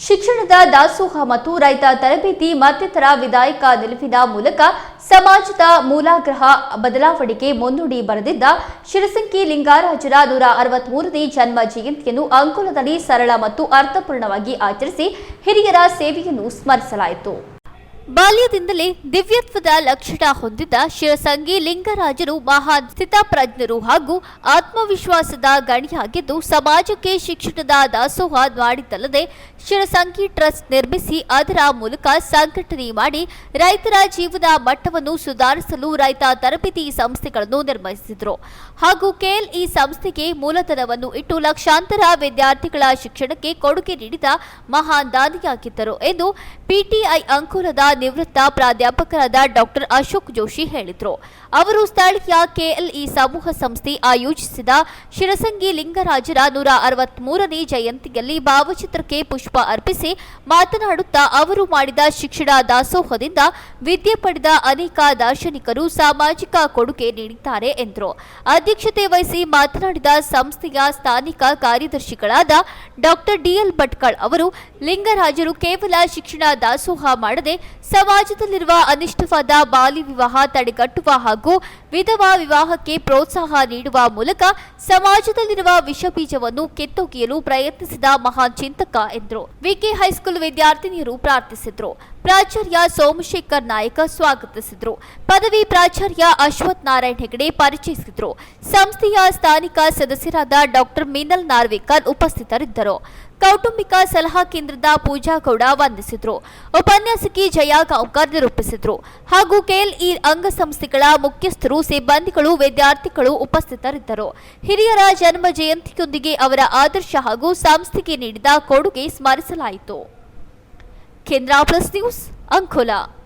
ಶಿಕ್ಷಣದ ದಾಸೋಹ ಮತ್ತು ರೈತ ತರಬೇತಿ ಮತ್ತಿತರ ವಿಧಾಯಕ ನಿಲುವಿನ ಮೂಲಕ ಸಮಾಜದ ಮೂಲಾಗ್ರಹ ಬದಲಾವಣೆಗೆ ಮುನ್ನುಡಿ ಬರೆದಿದ್ದ ಶಿರಸಂಕಿ ಲಿಂಗಾರಾಜರ ನೂರ ಅರವತ್ಮೂರನೇ ಜನ್ಮ ಜಯಂತಿಯನ್ನು ಅಂಕೋಲದಲ್ಲಿ ಸರಳ ಮತ್ತು ಅರ್ಥಪೂರ್ಣವಾಗಿ ಆಚರಿಸಿ ಹಿರಿಯರ ಸೇವೆಯನ್ನು ಸ್ಮರಿಸಲಾಯಿತು. ಬಾಲ್ಯದಿಂದಲೇ ದಿವ್ಯತ್ವದ ಲಕ್ಷಣ ಹೊಂದಿದ್ದ ಶಿವಸಂಗಿ ಲಿಂಗರಾಜರು ಮಹಾನ್ ಸ್ಥಿತಪ್ರಜ್ಞರು ಹಾಗೂ ಆತ್ಮವಿಶ್ವಾಸದ ಗಣಿಯಾಗಿದ್ದು ಸಮಾಜಕ್ಕೆ ಶಿಕ್ಷಣದ ದಾಸೋಹ ಮಾಡಿದ್ದಲ್ಲದೆ ಶಿರಸಂಗಿ ಟ್ರಸ್ಟ್ ನಿರ್ಮಿಸಿ ಅದರ ಮೂಲಕ ಸಂಘಟನೆ ಮಾಡಿ ರೈತರ ಜೀವನ ಮಟ್ಟವನ್ನು ಸುಧಾರಿಸಲು ರೈತ ತರಬೇತಿ ಸಂಸ್ಥೆಗಳನ್ನು ನಿರ್ಮಿಸಿದರು. ಹಾಗೂ ಕೆಎಲ್ ಈ ಸಂಸ್ಥೆಗೆ ಮೂಲಧನವನ್ನು ಇಟ್ಟು ಲಕ್ಷಾಂತರ ವಿದ್ಯಾರ್ಥಿಗಳ ಶಿಕ್ಷಣಕ್ಕೆ ಕೊಡುಗೆ ನೀಡಿದ ಮಹಾನ್ ದಾನಿಯಾಗಿದ್ದರು ಎಂದು ಪಿಟಿಐ ಅಂಕೋಲದ ನಿವೃತ್ತ ಪ್ರಾಧ್ಯಾಪಕರಾದ ಡಾಕ್ಟರ್ ಅಶೋಕ್ ಜೋಶಿ ಹೇಳಿದರು. ಅವರು ಸ್ಥಳೀಯ ಕೆಎಲ್ಇ ಸಮೂಹ ಸಂಸ್ಥೆ ಆಯೋಜಿಸಿದ ಶಿರಸಂಗಿ ಲಿಂಗರಾಜರ ನೂರ ಅರವತ್ಮೂರನೇ ಜಯಂತಿಯಲ್ಲಿ ಭಾವಚಿತ್ರಕ್ಕೆ ಪುಷ್ಪ ಅರ್ಪಿಸಿ ಮಾತನಾಡುತ್ತಾ ಅವರು ಮಾಡಿದ ಶಿಕ್ಷಣ ದಾಸೋಹದಿಂದ ವಿದ್ಯೆ ಪಡೆದ ಅನೇಕ ದಾರ್ಶನಿಕರು ಸಾಮಾಜಿಕ ಕೊಡುಗೆ ನೀಡಿದ್ದಾರೆ ಎಂದರು. ಅಧ್ಯಕ್ಷತೆ ವಹಿಸಿ ಮಾತನಾಡಿದ ಸಂಸ್ಥೆಯ ಸ್ಥಾನಿಕ ಕಾರ್ಯದರ್ಶಿಗಳಾದ ಡಾಕ್ಟರ್ ಡಿಎಲ್ ಭಟ್ಕಳ್ ಅವರು, ಲಿಂಗರಾಜರು ಕೇವಲ ಶಿಕ್ಷಣ ದಾಸೋಹ ಮಾಡದೆ ಸಮಾಜದಲ್ಲಿರುವ ಅನಿಷ್ಟವಾದ ಬಾಲಿ ವಿವಾಹ ತಡೆಗಟ್ಟುವ ಹಾಗೂ ವಿಧವಾ ವಿವಾಹಕ್ಕೆ ಪ್ರೋತ್ಸಾಹ ನೀಡುವ ಮೂಲಕ ಸಮಾಜದಲ್ಲಿರುವ ವಿಷಬೀಜವನ್ನು ಕೆತ್ತೊಗೆಯಲು ಪ್ರಯತ್ನಿಸಿದ ಮಹಾನ್ ಚಿಂತಕ ಎಂದರು. ವಿಕೆ ಹೈಸ್ಕೂಲ್ ವಿದ್ಯಾರ್ಥಿನಿಯರು ಪ್ರಾರ್ಥಿಸಿದ್ರು. ಪ್ರಾಚಾರ್ಯ ಸೋಮಶೇಖರ್ ನಾಯಕ ಸ್ವಾಗತಿಸಿದ್ರು. ಪದವಿ ಪ್ರಾಚಾರ್ಯ ಅಶ್ವಥ್ ನಾರಾಯಣ್ ಹೆಗಡೆ ಪರಿಚಯಿಸಿದ್ರು. ಸಂಸ್ಥೆಯ ಸ್ಥಾನಿಕ ಸದಸ್ಯರಾದ ಡಾಕ್ಟರ್ ಮೀನಲ್ ನಾರ್ವೇಕರ್ ಉಪಸ್ಥಿತರಿದ್ದರು. ಕೌಟುಂಬಿಕ ಸಲಹಾ ಕೇಂದ್ರದ ಪೂಜಾ ಗೌಡ ವಂದಿಸಿದ್ರು. ಉಪನ್ಯಾಸಕಿ ಜಯಾ ಗಾಂವ್ಕರ್ ನಿರೂಪಿಸಿದ್ರು. ಹಾಗೂ ಕೆಎಲ್ಇ ಅಂಗಸಂಸ್ಥೆಗಳ ಮುಖ್ಯಸ್ಥರು ಸಿಬ್ಬಂದಿಗಳು, ವಿದ್ಯಾರ್ಥಿಗಳು ಉಪಸ್ಥಿತರಿದ್ದರು. ಹಿರಿಯರ ಜನ್ಮ ಜಯಂತಿಯೊಂದಿಗೆ ಅವರ ಆದರ್ಶ ಹಾಗೂ ಸಂಸ್ಥೆಗೆ ನೀಡಿದ ಕೊಡುಗೆ ಸ್ಮರಿಸಲಾಯಿತು. ಕೇಂದ್ರ ಪ್ಲಸ್ ನ್ಯೂಸ್ ಅಂಕೋಲಾ.